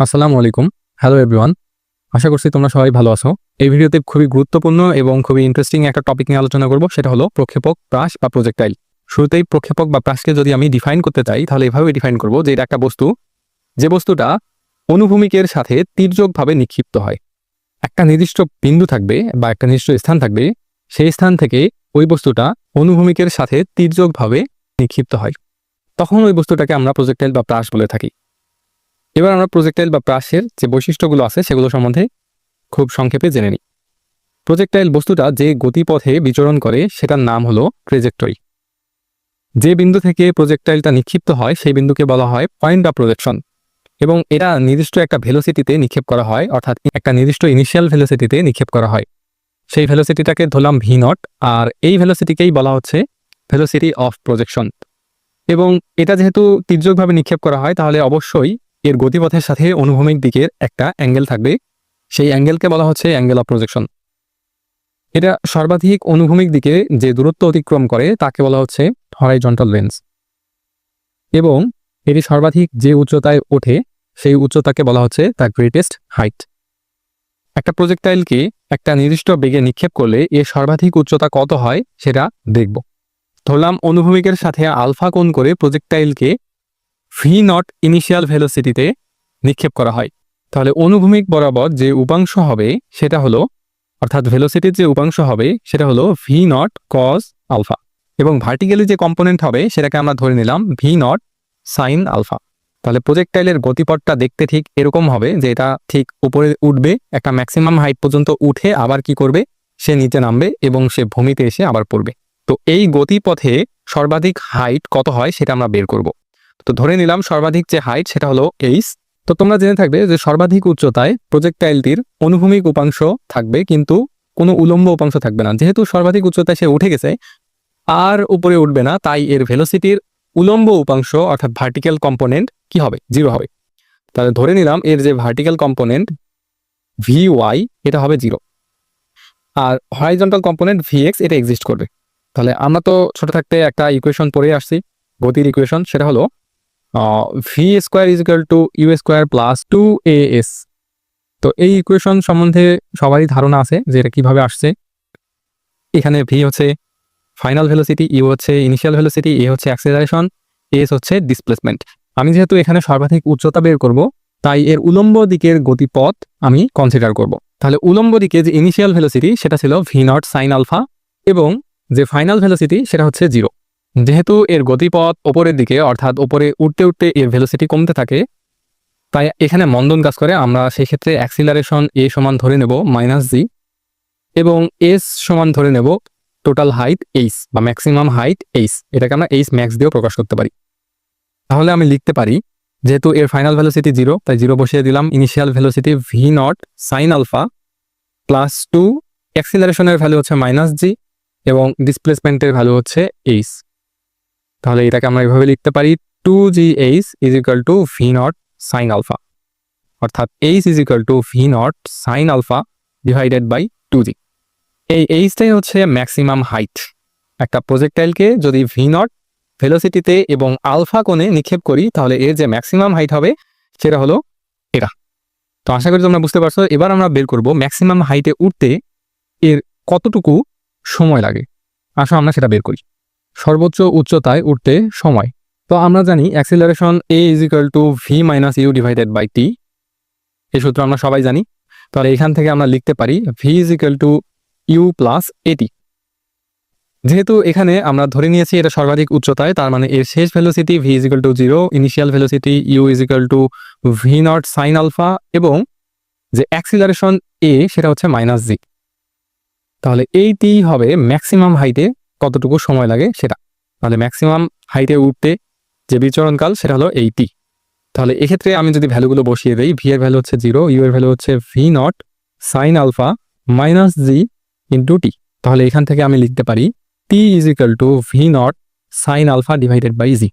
আসসালামু আলাইকুম। Hello everyone আশা করছি তোমরা সবাই ভালো আছো। এই ভিডিওতে খুবই গুরুত্বপূর্ণ এবং খুবই ইন্টারেস্টিং একটা টপিক নিয়ে আলোচনা করব, সেটা হলো প্রক্ষেপক, প্রাস বা প্রজেক্টাইল শুরুতেই প্রক্ষেপক বা প্রাসকে যদি আমি ডিফাইন করতে চাই, তাহলে এভাবে ডিফাইন করব যে এটা একটা বস্তু। যে বস্তুটা অনুভূমিকের সাথে তীর্যকভাবে নিক্ষিপ্ত হয়। একটা নির্দিষ্ট বিন্দু থাকবে বা একটা নির্দিষ্ট স্থান থাকবে, সেই স্থান থেকে ওই বস্তুটা অনুভূমিকের সাথে তীর্যকভাবে নিক্ষিপ্ত হয়। তখন ওই বস্তুটাকে আমরা প্রজেক্টাইল বা প্রাস বলে থাকি। এবার আমরা প্রজেক্টাইল বা প্রাসের যে বৈশিষ্ট্যগুলো আছে সেগুলো সম্বন্ধে খুব সংক্ষেপে জেনে নিই। প্রজেক্টাইল বস্তুটা যে গতিপথে বিচরণ করে সেটার নাম হলো ট্রেজেক্টরি যে বিন্দু থেকে প্রজেক্টাইলটা নিক্ষিপ্ত হয় সেই বিন্দুকে বলা হয় পয়েন্ট বা প্রজেকশন এবং এটা নির্দিষ্ট একটা ভেলোসিটিতে নিক্ষেপ করা হয়, অর্থাৎ একটা নির্দিষ্ট ইনিশিয়াল ভেলোসিটিতে নিক্ষেপ করা হয়। সেই ভেলোসিটিটাকে ধরলাম ভি নট আর এই ভেলোসিটিকেই বলা হচ্ছে ভেলোসিটি অফ প্রজেকশন এবং এটা যেহেতু তির্যকভাবে নিক্ষেপ করা হয় তাহলে অবশ্যই এর গতিপথের সাথে অনুভূমিক দিকের একটা অ্যাঙ্গেল থাকবে। সেই অ্যাঙ্গেলকে বলা হচ্ছে অ্যাঙ্গেল অফ প্রজেকশন। এটা সর্বাধিক অনুভূমিক দিকে যে দূরত্ব অতিক্রম করে, তাকে বলা হচ্ছে হরাইজন্টাল লেন্স এবং এটি সর্বাধিক যে উচ্চতায় ওঠে, সেই উচ্চতাকে বলা হচ্ছে দ্য গ্রেটেস্ট হাইট একটা প্রজেক্টাইলকে একটা নির্দিষ্ট বেগে নিক্ষেপ করলে এর সর্বাধিক উচ্চতা কত হয়, সেটা দেখব। ধরলাম অনুভূমিকের সাথে আলফা কোণ করে প্রজেক্টাইলকে ভি নট ইনিশিয়াল ভেলোসিটিতে নিক্ষেপ করা হয়। তাহলে অনুভূমিক বরাবর যে উপাংশ হবে, সেটা হলো, অর্থাৎ ভেলোসিটির যে উপাংশ হবে, সেটা হলো ভি নট কজ আলফা এবং ভার্টিক্যালি যে কম্পোনেন্ট হবে, সেটাকে আমরা ধরে নিলাম ভি নট সাইন আলফা তাহলে প্রজেক্টাইলের গতিপথটা দেখতে ঠিক এরকম হবে যে এটা ঠিক উপরে উঠবে, একটা ম্যাক্সিমাম হাইট পর্যন্ত উঠে আবার কি করবে, সে নিচে নামবে এবং সে ভূমিতে এসে আবার পড়বে। তো এই গতিপথে সর্বাধিক হাইট কত হয়, সেটা আমরা বের করব। তো ধরে নিলাম সর্বাধিক যে হাইট সেটা হলো এইস তো তোমরা জেনে থাকবে যে সর্বাধিক উচ্চতায় প্রজেক্টাইলটির অনুভূমিক উপাংশ থাকবে, কিন্তু কোনো উলম্ব উপাংশ থাকবে না। যেহেতু সর্বাধিক উচ্চতায় সে উঠে গেছে, আর উপরে উঠবে না, তাই এর ভেলোসিটির উলম্ব উপাংশ অর্থাৎ ভার্টিক্যাল কম্পোনেন্ট কি হবে? জিরো হবে। তাহলে ধরে নিলাম এর যে ভার্টিক্যাল কম্পোনেন্ট ভি ওয়াই এটা হবে জিরো আর হরাইজন্টাল কম্পোনেন্ট ভি এক্স এটা এক্সিস্ট করবে। তাহলে আমরা তো ছোট থাকতে একটা ইকুয়েশন পড়ে আসছি, গতির ইকুয়েশন সেটা হলো V square is equal to U square plus two A S তো এই ইকুয়েশন সম্বন্ধে সবারই ধারণা আছে যে এটা কীভাবে আসছে। এখানে ভি হচ্ছে ফাইনাল ভেলোসিটি ইউ হচ্ছে ইনিশিয়াল ভেলোসিটি এ হচ্ছে অ্যাক্সেলারেশন এস হচ্ছে ডিসপ্লেসমেন্ট আমি যেহেতু এখানে সর্বাধিক উচ্চতা বের করব, তাই এর উলম্ব দিকের গতিপথ আমি কনসিডার করব। তাহলে উলম্ব দিকে যে ইনিশিয়াল ভেলোসিটি সেটা ছিল ভি নট সাইন আলফা এবং যে ফাইনাল ভেলোসিটি সেটা হচ্ছে জিরো যেহেতু এর গতিপথ ওপরের দিকে, অর্থাৎ ওপরে উঠতে উঠতে এর ভেলোসিটি কমতে থাকে, তাই এখানে মন্দন কাজ করে। আমরা সেই ক্ষেত্রে অ্যাক্সিলারেশন এ সমান ধরে নেব মাইনাস জি এবং এস সমান ধরে নেব টোটাল হাইট এইচ বা ম্যাক্সিমাম হাইট এইচ এটাকে আমরা এইচ ম্যাক্স দিয়েও প্রকাশ করতে পারি। তাহলে আমি লিখতে পারি, যেহেতু এর ফাইনাল ভ্যালোসিটি জিরো তাই জিরো বসিয়ে দিলাম। Initial velocity V naught sine alpha plus two অ্যাক্সিলারেশনের value হচ্ছে মাইনাস জি এবং ডিসপ্লেসমেন্টের ভ্যালু হচ্ছে এইচ তাহলে এটাকে আমরা এভাবে লিখতে পারি two G H is equal to V naught sine alpha অর্থাৎ H is equal to V naught sine alpha divided by two G এই এইচটাই হচ্ছে ম্যাক্সিমাম হাইট একটা প্রজেক্টাইলকে যদি ভি নট ভেলোসিটিতে এবং আলফা কোণে নিক্ষেপ করি, তাহলে এর যে ম্যাক্সিমাম হাইট হবে, সেটা হলো এটা। তো আশা করি তোমরা বুঝতে পারছ। এবার আমরা বের করব ম্যাক্সিমাম হাইটে উঠতে এর কতটুকু সময় লাগে। আসো আমরা সেটা বের করি। সর্বোচ্চ উচ্চতায় উঠতে সময়। তো আমরা জানি acceleration A is equal to V minus U divided by T এই সূত্র আমরা সবাই জানি। তাহলে এখান থেকে আমরা লিখতে পারি V is equal to U plus A T যেহেতু এখানে আমরা ধরে নিয়েছি এটা সর্বাধিক উচ্চতায়, তার মানে এর শেষ velocity V is equal to zero initial velocity U is equal to V naught sine alpha এবং যে অ্যাক্সিলারেশন এ সেটা হচ্ছে মাইনাস জি তাহলে এইটি হবে ম্যাক্সিমাম হাইটে কতটুকু সময় লাগে সেটা। তাহলে ম্যাক্সিমাম হাইটে উঠতে যে বিচরণকাল সেটা হলো এইটি তাহলে এক্ষেত্রে আমি যদি ভ্যালুগুলো বসিয়ে দিই ভি এর ভ্যালু হচ্ছে জিরো ইউ এর ভ্যালু হচ্ছে V naught sine alpha minus G into T তাহলে এখান থেকে আমি লিখতে পারি T is equal to V naught sine alpha divided by G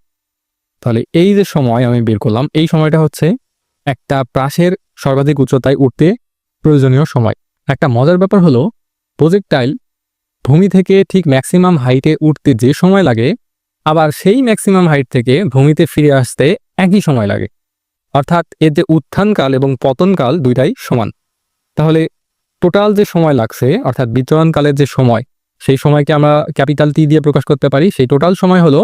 তাহলে এই যে সময় আমি বের করলাম, এই সময়টা হচ্ছে একটা প্রাসের সর্বাধিক উচ্চতায় উঠতে প্রয়োজনীয় সময়। একটা মজার ব্যাপার হলো প্রজেক্টাইল ভূমি থেকে ঠিক ম্যাক্সিমাম হাইটে উঠতে যে সময় লাগে, আবার সেই ম্যাক্সিমাম হাইট থেকে ভূমিতে ফিরে আসতে একই সময় লাগে। অর্থাৎ এর যে উত্থানকাল এবং পতনকাল দুইটাই সমান। তাহলে টোটাল যে সময় লাগছে, অর্থাৎ বিচরণকালের যে সময়, সেই সময়কে আমরা ক্যাপিটাল টি দিয়ে প্রকাশ করতে পারি। সেই টোটাল সময় হলো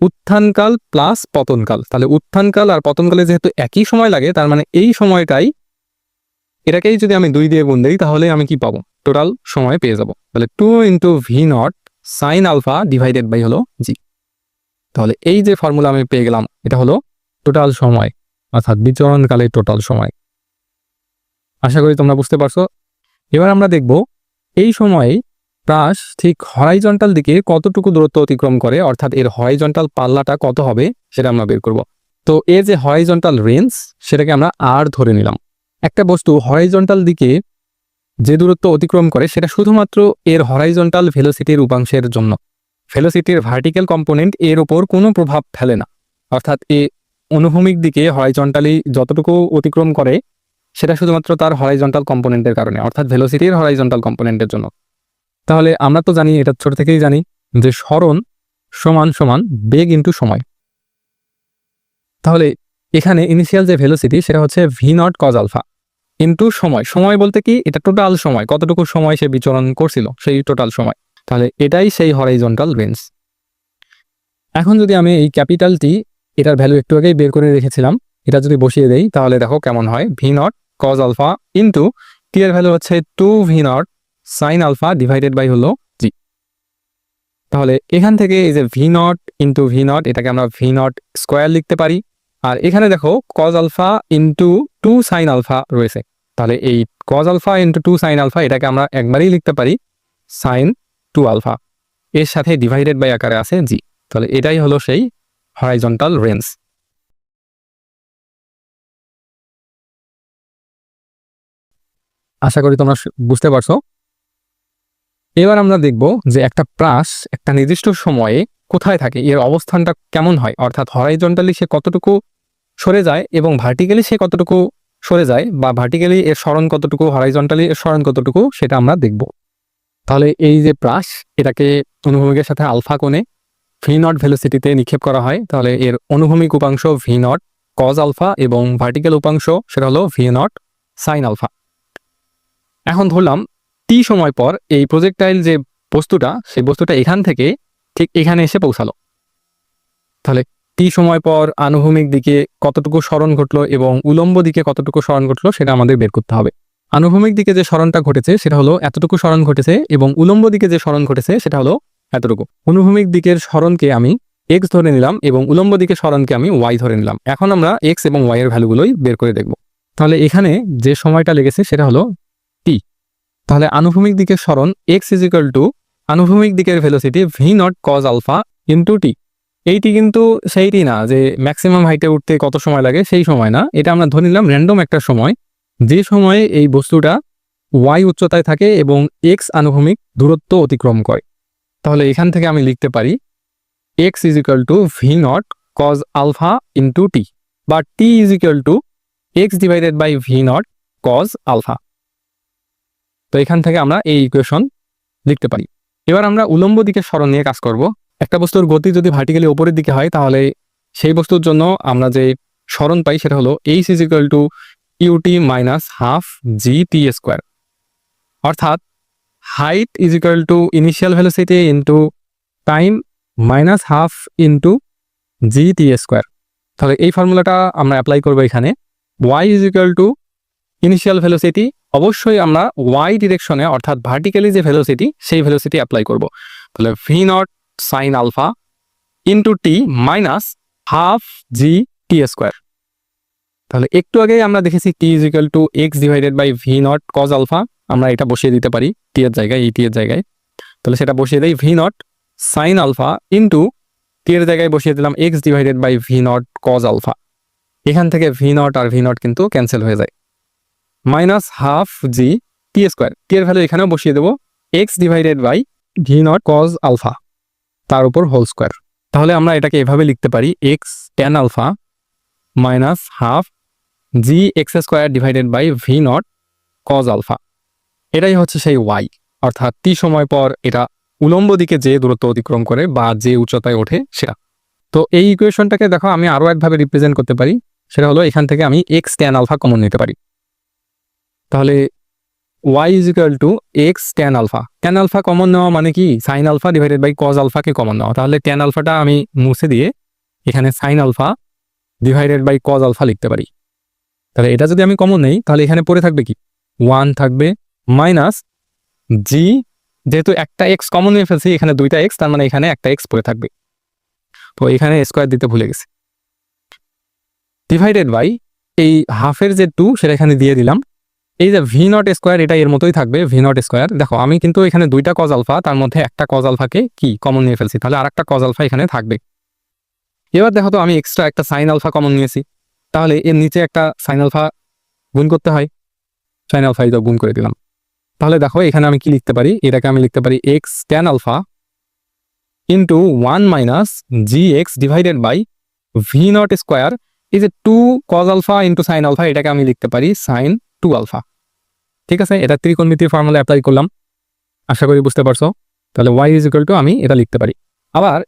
উত্থানকাল প্লাস পতনকাল। তাহলে উত্থানকাল আর পতনকালে যেহেতু একই সময় লাগে, তার মানে এই সময়টাই এটাকেই যদি আমি দুই দিয়ে গুণ দিই, তাহলে আমি কি পাবো? টোটাল সময় পেয়ে যাব। তাহলে two into V naught sine alpha divided by হলো জি তাহলে এই যে ফর্মুলা আমি পেয়ে গেলাম, এটা হলো টোটাল সময়, অর্থাৎ বিচরণকালের টোটাল সময়। আশা করি তোমরা বুঝতে পারছ। এবার আমরা দেখব এই সময়ে প্রাস ঠিক হরাইজন্টাল দিকে কতটুকু দূরত্ব অতিক্রম করে, অর্থাৎ এর হরাইজন্টাল পাল্লাটা কত হবে, সেটা আমরা বের করব। তো এর যে হরাইজন্টাল রেঞ্জ সেটাকে আমরা আর ধরে নিলাম। একটা বস্তু হরাইজন্টাল দিকে যে দূরত্ব অতিক্রম করে, সেটা শুধুমাত্র এর হরাইজন্টাল ভেলোসিটির উপাংশের জন্য। ভেলোসিটির ভার্টিক্যাল কম্পোনেন্ট এর ওপর কোনো প্রভাব ফেলে না। অর্থাৎ এ অনুভূমিক দিকে হরাইজন্টালি যতটুকু অতিক্রম করে, সেটা শুধুমাত্র তার হরাইজন্টাল কম্পোনেন্টের কারণে, অর্থাৎ ভেলোসিটির হরাইজন্টাল কম্পোনেন্টের জন্য। তাহলে আমরা তো জানি, এটা ছোট থেকেই জানি, যে স্মরণ সমান সমান বেগ ইন্টু সময়। তাহলে এখানে ইনিশিয়াল যে ভেলোসিটি সেটা হচ্ছে V naught cos alpha into সময়। সময় বলতে কি? এটা টোটাল সময়। কতটুকু সময় সে বিচরণ করছিল? সেই টোটাল সময়। তাহলে এটাই সেই হরাইজন্টাল রেঞ্জ এখন যদি আমি এই ক্যাপিটালটি এটার ভ্যালু একটু আগেই বের করে রেখেছিলাম, এটা যদি বসিয়ে দেই, তাহলে দেখো কেমন হয়। V naught cos alpha into T এর ভ্যালু হচ্ছে two V naught sine alpha divided by হলো জি তাহলে এখান থেকে এই যে V naught into V naught এটাকে আমরা ভি নট স্কোয়ার লিখতে পারি। আর এখানে দেখো cos alpha into two sine alpha রয়েছে। তাহলে এই cos alpha into two sine alpha এটাকে আমরা একবারেই লিখতে পারি সাইন টু আলফা এর সাথে ডিভাইডেড বাই আকারে আছে জি তাহলে এটাই হলো সেই হরাইজন্টাল রেঞ্জ আশা করি তোমরা বুঝতে পারছ। এবার আমরা দেখব যে একটা প্রাস একটা নির্দিষ্ট সময়ে কোথায় থাকে, এর অবস্থানটা কেমন হয়? অর্থাৎ হরাইজন্টালি সে কতটুকু সরে যায় এবং ভার্টিক্যালি সে কতটুকু সরে যায় বা ভার্টিক্যালি এর স্মরণ কতটুকু হরাইজন্টালি এর স্মরণ কতটুকু, সেটা আমরা দেখব। তাহলে এই যে প্রাস এটাকে অনুভূমিকের সাথে আলফা কোণে ভি নট ভেলোসিটিতে নিক্ষেপ করা হয়। তাহলে এর অনুভূমিক উপাংশ ভি নট কজ আলফা এবং ভার্টিক্যাল উপাংশ সেটা হলো ভি নট সাইন আলফা এখন ধরলাম টি সময় পর এই প্রজেক্টাইল যে বস্তুটা, সেই বস্তুটা এখান থেকে ঠিক এখানে এসে পৌঁছালো। তাহলে টি সময় পর আনুভূমিক দিকে কতটুকু স্মরণ ঘটলো এবং উলম্ব দিকে কতটুকু স্মরণ ঘটলো সেটা আমাদের বের করতে হবে। আনুভূমিক দিকে যে স্মরণটা ঘটেছে সেটা হলো এতটুকু স্মরণ ঘটেছে এবং উলম্ব দিকে যে স্মরণ ঘটেছে সেটা হলো এতটুকু। অনুভূমিক দিকের স্মরণকে আমি এক্স ধরে নিলাম এবং উলম্ব দিকের স্মরণকে আমি ওয়াই ধরে নিলাম। এখন আমরা এক্স এবং ওয়াই এর ভ্যালুগুলোই বের করে দেখব। তাহলে এখানে যে সময়টা লেগেছে সেটা হলো টি তাহলে আনুভূমিক দিকের স্মরণ এক্স ইজ ইকাল টু আনুভূমিক দিকের velocity V naught cos alpha into T এইটি কিন্তু সেইটি না, যে ম্যাক্সিমাম হাইটে উঠতে কত সময় লাগে সেই সময় না। এটা আমরা ধরে নিলাম র্যান্ডম একটা সময়। যে সময়ে এই বস্তুটা ওয়াই উচ্চতায় থাকে এবং এক্স আনুভূমিক দূরত্ব অতিক্রম করে। তাহলে এখান থেকে আমি লিখতে পারি X is to V naught cos alpha into T বা T is equal to X divided by V naught cos alpha তো এখান থেকে আমরা এই ইকুয়েশন লিখতে পারি। এবার আমরা উলম্ব দিকে স্মরণ নিয়ে কাজ করব। একটা বস্তুর গতি যদি ভার্টিক্যালি ওপরের দিকে হয়, তাহলে সেই বস্তুর জন্য আমরা যে স্মরণ পাই, সেটা হলো H is equal to U T minus half G T square অর্থাৎ height is equal to initial velocity into time minus half into G T square তাহলে এই ফর্মুলাটা আমরা অ্যাপ্লাই করব এখানে। Y is equal to initial velocity অবশ্যই আমরা Y ডিরেকশনে অর্থাৎ ভার্টিক্যালি যে ভেলোসিটি সেই ভেলোসিটি অ্যাপ্লাই করব। তাহলে V naught sine alpha into T minus half G T square তাহলে একটু আগে আমরা দেখেছি T is equal to X divided by V naught cos alpha আমরা এটা বসিয়ে দিতে পারি টি এর জায়গায়, এই টি এর জায়গায়। তাহলে সেটা বসিয়ে দেই V naught sine alpha into T এর জায়গায় বসিয়ে দিলাম X divided by V naught cos alpha এখান থেকে ভি নট আর ভি নট কিন্তু ক্যান্সেল হয়ে যায়। Minus half G T square. T এর ভ্যালু এখানেও বসিয়ে দেবো। X divided by V naught cos alpha, তার উপর হোল স্কোয়ার। তাহলে আমরা এটাকে এভাবে লিখতে পারি, X tan alpha minus half G X square divided by V naught cos alpha. এটাই হচ্ছে সেই ওয়াই। অর্থাৎ টি সময় পর এটা উলম্ব দিকে যে দূরত্ব অতিক্রম করে বা যে উচ্চতায় ওঠে সেটা। তো এই ইকুয়েশনটাকে দেখো, আমি আরও একভাবে রিপ্রেজেন্ট করতে পারি। সেটা হলো এখান থেকে আমি এক্স ট্যান আলফা কমন নিতে পারি। তাহলে Y is equal to X tan alpha tan alpha common নেওয়া মানে কি? Sine alpha divided by cos আলফাকে common নেওয়া। তাহলে ট্যান আলফাটা আমি মুছে দিয়ে এখানে sine alpha divided by cos alpha লিখতে পারি। তাহলে এটা যদি আমি কমন নেই, তাহলে এখানে পড়ে থাকবে কি? ওয়ান থাকবে মাইনাস জি যেহেতু একটা এক্স কমন নিয়ে ফেলছি, এখানে দুইটা এক্স তার মানে এখানে একটা এক্স পড়ে থাকবে। তো এখানে স্কোয়ার দিতে ভুলে গেছি। ডিভাইডেড বাই এই হাফের যে টু সেটা এখানে দিয়ে দিলাম। এই যে ভি নট স্কোয়ার এটা এর মতোই থাকবে ভি নট স্কোয়ার দেখো, আমি কিন্তু এখানে দুইটা কজ আলফা তার মধ্যে একটা কজ আলফাকে কি কমন নিয়ে ফেলছি। তাহলে আর একটা কজ আলফা এখানে থাকবে। এবার দেখো তো, আমি এক্সট্রা একটা সাইন আলফা কমন নিয়েছি। তাহলে এর নিচে একটা সাইন আলফা গুণ করতে হয়। সাইন আলফা তো গুণ করে দিলাম। তাহলে দেখো, এখানে আমি কি লিখতে পারি? এটাকে আমি লিখতে পারি X tan alpha into one minus G X divided by V naught square এই যে two cos alpha into sine alpha এটাকে আমি লিখতে পারি সাইন টু আলফা ঠিক আছে? এটা ত্রিকোণমিতির ফর্মুলা অ্যাপ্লাই করলাম। আশা করি বুঝতে পারছ। তাহলে ওয়াই ইজ ইকুয়াল টু আমি এটা লিখতে পারি। আবার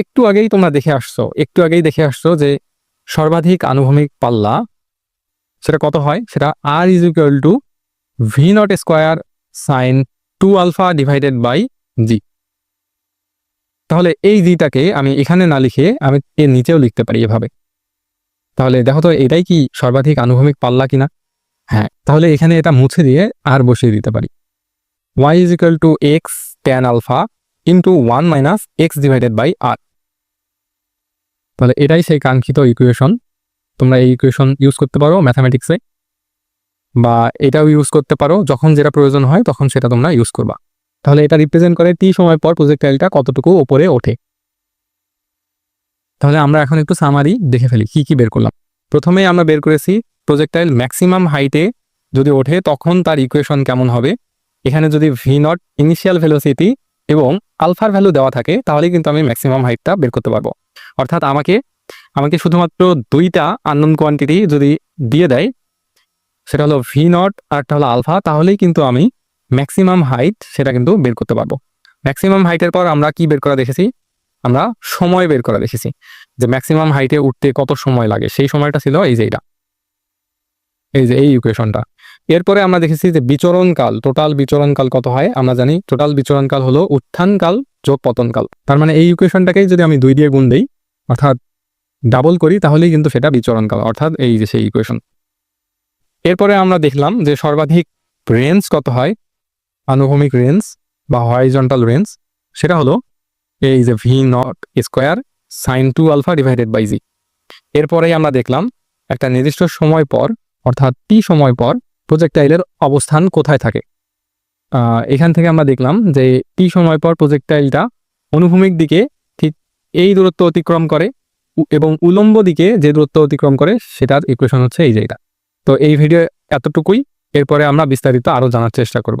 একটু আগেই তোমরা দেখে আসছো, একটু আগেই দেখে আসছো যে সর্বাধিক আনুভূমিক পাল্লা সেটা কত হয়? সেটা R is equal to V naught square sine two alpha divided by G তাহলে এই জিটাকে আমি এখানে না লিখে আমি এর নিচেও লিখতে পারি এভাবে। তাহলে দেখো তো, এটাই কি সর্বাধিক আনুভূমিক পাল্লা কিনা? হ্যাঁ তাহলে এখানে এটা মুছে দিয়ে আর বসিয়ে দিতে পারি। Y is equal to X tan alpha into one minus X divided by R তাহলে এটাই সেই কাঙ্ক্ষিত ইকুয়েশন তোমরা এই ইকুয়েশন ইউজ করতে পারো ম্যাথামেটিক্সে বা এটাও ইউজ করতে পারো, যখন যেটা প্রয়োজন হয় তখন সেটা তোমরা ইউজ করবা। তাহলে এটা রিপ্রেজেন্ট করে টি সময় পর প্রজেক্টাইলটা কতটুকু ওপরে ওঠে। তাহলে আমরা এখন একটু সামারি দেখে ফেলি, কি কি বের করলাম। প্রথমে আমরা বের করেছি প্রজেক্টাইল ম্যাক্সিমাম হাইটে যদি ওঠে, তখন তার ইকুয়েশন কেমন হবে? এখানে যদি ভি নট ইনিশিয়াল ভেলোসিটি এবং আলফার ভ্যালু দেওয়া থাকে তাহলে কিন্তু আমি ম্যাক্সিমাম হাইটটা বের করতে পারব। অর্থাৎ আমাকে আমাকে শুধুমাত্র দুইটা আননোন কোয়ান্টিটি যদি দিয়ে দেয়, সেটা হলো ভি নট আর একটা হলো আলফা তাহলেই কিন্তু আমি ম্যাক্সিমাম হাইট সেটা কিন্তু বের করতে পারব। ম্যাক্সিমাম হাইটের পর আমরা কি বের করা দেখেছি? আমরা সময় বের করা দেখেছি। যে ম্যাক্সিমাম হাইটে উঠতে কত সময় লাগে? সেই সময়টা ছিল এই যে এটা এই যে এই ইকুয়েশনটা এরপরে আমরা দেখেছি যে বিচরণকাল টোটাল বিচরণকাল কত হয়? আমরা জানি টোটাল বিচরণকাল হলো উত্থানকাল যোগ পতনকাল তার মানে এই ইকুয়েশনটাকেই যদি আমি দুই দিয়ে গুণ দিই, অর্থাৎ ডাবল করি, তাহলেই কিন্তু সেটা বিচরণকাল অর্থাৎ এই যে সেই ইকুয়েশন এরপরে আমরা দেখলাম যে সর্বাধিক রেঞ্জ কত হয়? আনুভূমিক রেঞ্জ বা হরাইজন্টাল রেঞ্জ, সেটা হলো এই যে V naught square sine two alpha divided by G এরপরেই আমরা দেখলাম একটা নির্দিষ্ট সময় পর অর্থাৎ টি সময় পর প্রজেক্টাইলের অবস্থান কোথায় থাকে? এখান থেকে আমরা দেখলাম যে টি সময় পর প্রজেক্টাইলটা অনুভূমিক দিকে ঠিক এই দূরত্ব অতিক্রম করে এবং উলম্ব দিকে যে দূরত্ব অতিক্রম করে সেটার ইকুয়েশন হচ্ছে এই যে এটা। তো এই ভিডিও এতটুকুই, এরপরে আমরা বিস্তারিত আরও জানার চেষ্টা করব।